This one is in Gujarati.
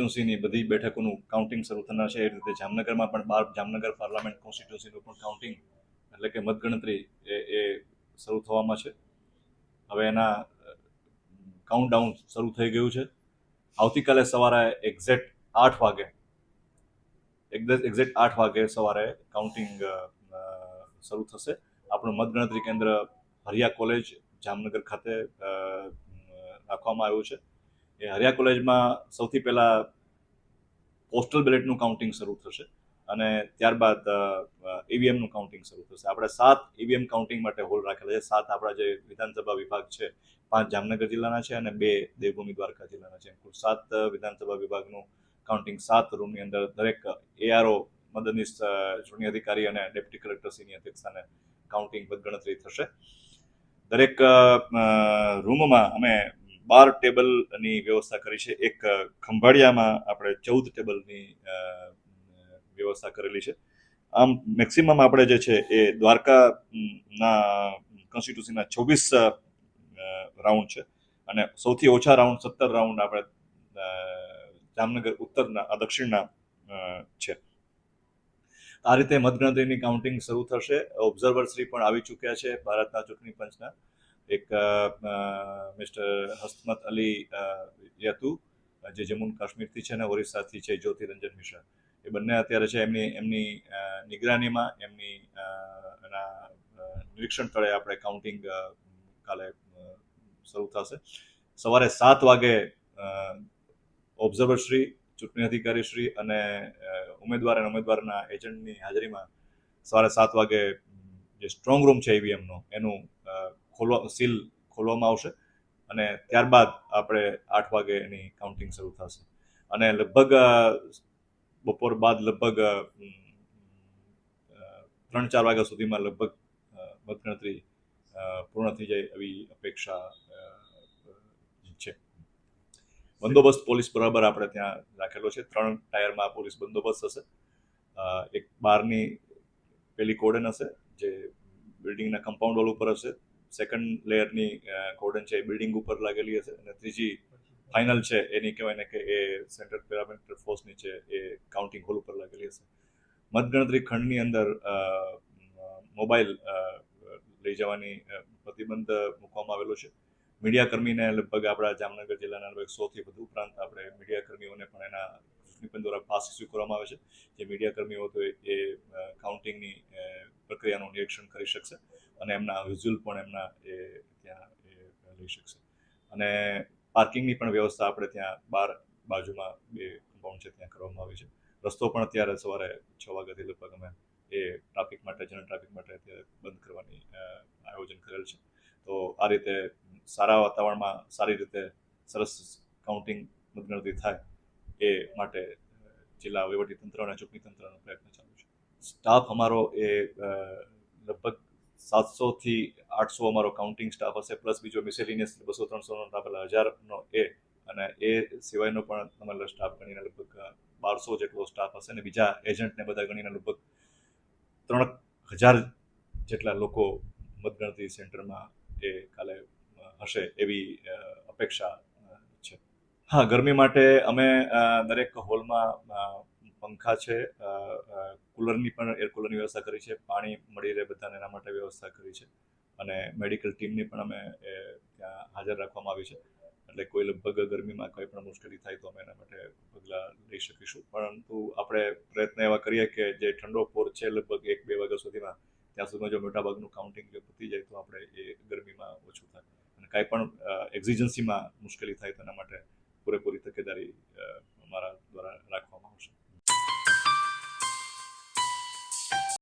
કોન્સ્ટિટ્યુન્સીની બધી બેઠકોનું કાઉન્ટિંગ શરૂ થનાર છે. એ રીતે જામનગરમાં પણ બાર જામનગર પાર્લામેન્ટ કોન્સ્ટિટ્યુન્સીનું પણ કાઉન્ટિંગ એટલે કે મતગણતરી એ એ શરૂ થવામાં છે. હવે એના કાઉન્ટડાઉન શરૂ થઈ ગયું છે. આવતીકાલે સવારે એક્ઝેક્ટ આઠ વાગે એક્ઝેક્ટ આઠ વાગે સવારે કાઉન્ટિંગ શરૂ થશે. આપણું મતગણતરી કેન્દ્ર હરિયા કોલેજ જામનગર ખાતે રાખવામાં આવ્યું છે. એ હરિયા કોલેજમાં સૌથી પહેલાં પોસ્ટલ બેલેટનું કાઉન્ટિંગ શરૂ થશે અને ત્યારબાદ ઈવીએમનું કાઉન્ટિંગ શરૂ થશે. આપણે સાત ઈવીએમ કાઉન્ટિંગ માટે હોલ રાખેલા છે. સાત આપણા જે વિધાનસભા વિભાગ છે, પાંચ જામનગર જિલ્લાના છે અને બે દેવભૂમિ દ્વારકા જિલ્લાના છે. કુલ સાત વિધાનસભા વિભાગનું કાઉન્ટિંગ સાત રૂમની અંદર દરેક એઆરઓ મદદનીશ ચૂંટણી અધિકારી અને ડેપ્યુટી કલેક્ટરશ્રીની અધ્યક્ષતાને કાઉન્ટિંગ ગણતરી થશે. દરેક રૂમમાં અમે બાર ટેબલની વ્યવસ્થા કરી છે. એક ખંભાળિયામાં આપણે ચૌદ ટેબલની વ્યવસ્થા કરેલી છે. આમ મેક્સિમમ આપણે જે છે એ દ્વારકાના કોન્સ્ટિટ્યુશનના છવ્વીસ રાઉન્ડ છે. અને સૌથી ઓછા રાઉન્ડ સત્તર રાઉન્ડ આપણે જામનગર ઉત્તરના દક્ષિણના છે. આ રીતે મતગણતરીની કાઉન્ટિંગ શરૂ થશે. ઓબ્ઝર્વર શ્રી પણ આવી ચૂક્યા છે, ભારતના ચૂંટણી પંચના. એક મિસ્ટર હસમત અલી હતું જે જમ્મુ કાશ્મીરથી છે અને ઓરિસ્સાથી છે, જ્યોતિરંજન મિશ્રા. એ બંને અત્યારે છે એમની એમની નિગરાનીમાં, એમની એના નિરીક્ષણ તળે આપણે કાઉન્ટિંગ કાલે શરૂ થશે. સવારે સાત વાગે ઓબ્ઝર્વર શ્રી, ચૂંટણી અધિકારી શ્રી અને ઉમેદવાર અને ઉમેદવારના એજન્ટની હાજરીમાં સવારે સાત વાગે, જે સ્ટ્રોંગ રૂમ છે ઈવીએમનો એનું ખોલવા, સીલ ખોલવામાં આવશે. અને ત્યારબાદ આપણે આઠ વાગે એની કાઉન્ટિંગ શરૂ થશે. અને લગભગ બપોર બાદ લગભગ ત્રણ ચાર વાગ્યા સુધીમાં લગભગ મતગણતરી પૂર્ણ થઈ જાય એવી અપેક્ષા છે. બંદોબસ્ત પોલીસ બરાબર આપણે ત્યાં રાખેલો છે. ત્રણ ટાયરમાં પોલીસ બંદોબસ્ત હશે. એક બારની પેલી કોડન હશે, જે બિલ્ડિંગના કમ્પાઉન્ડ વોલ ઉપર હશે. સેકન્ડ લેયરની કોર્ડન છે, એ બિલ્ડિંગ ઉપર લાગેલી હશે. અને ત્રીજી ફાઇનલ છે, એની કહેવાય ને કે એ સેન્ટ્રલ પેરામીટર ફોર્સની છે, એ કાઉન્ટિંગ હોલ ઉપર લાગેલી હશે. મતગણતરી ખંડની અંદર મોબાઈલ લઈ જવાની પ્રતિબંધ મૂકવામાં આવેલો છે. મીડિયા કર્મીને લગભગ આપણા જામનગર જિલ્લાના લગભગ સોથી વધુ ઉપરાંત આપણે મીડિયા કર્મીઓને પણ એના પંચ દ્વારા પાસ ઇસ્યુ કરવામાં આવે છે. જે મીડિયાકર્મીઓ તો એ કાઉન્ટિંગની પ્રક્રિયાનું નિરીક્ષણ કરી શકશે અને એમના વિઝ્યુઅલ પણ એમના એ, ત્યાં એ, લઈ શકશે. અને પાર્કિંગની પણ વ્યવસ્થા આપણે ત્યાં બાર બાજુમાં બે કમ્પાઉન્ડ છે ત્યાં કરવામાં આવી છે. રસ્તો પણ અત્યારે સવારે છ વાગ્યાથી લગભગ અમે એ ટ્રાફિક માટે, જનરલ ટ્રાફિક માટે અત્યારે બંધ કરવાની આયોજન કરેલ છે. તો આ રીતે સારા વાતાવરણમાં સારી રીતે સરસ કાઉન્ટિંગ મતગણતરી થાય એ માટે જિલ્લા વહીવટીતંત્ર અને ચૂંટણી તંત્રનો પ્રયત્ન ચાલુ છે. સ્ટાફ અમારો એ લગભગ સાતસોથી આઠસો અમારો કાઉન્ટિંગ સ્ટાફ હશે, પ્લસ બીજો મિસેલિનિયસ બસો ત્રણસોનો આપેલા હજારનો એ, અને એ સિવાયનો પણ અમારો સ્ટાફ ગણીને લગભગ બારસો જેટલો સ્ટાફ હશે, અને બીજા એજન્ટને બધા ગણીને લગભગ ત્રણ હજાર જેટલા લોકો મતગણતરી સેન્ટરમાં એ કાલે હશે એવી અપેક્ષા હા, ગરમી માટે અમે દરેક હોલમાં પંખા છે કુલરની પણ એર કુલરની વ્યવસ્થા કરી છે, પાણી મળી રહે બધાને એના માટે વ્યવસ્થા કરી છે. અને મેડિકલ ટીમની પણ અમે ત્યાં હાજર રાખવામાં આવી છે. એટલે કોઈ લગભગ ગરમીમાં કોઈ પણ મુશ્કેલી થાય તો અમે એના માટે પગલાં લઈ શકીશું. પરંતુ આપણે પ્રયત્ન એવા કરીએ કે જે ઠંડો પોર છે લગભગ એક, બે વાગ્યા સુધીમાં, ત્યાં સુધીમાં જો મોટાભાગનું કાઉન્ટિંગ જો પતી જાય તો આપણે એ ગરમીમાં ઓછું થાય. અને કાંઈ પણ એક્ઝિજન્સીમાં મુશ્કેલી થાય તો એના માટે করে থেকে দাঁড়িয়ে।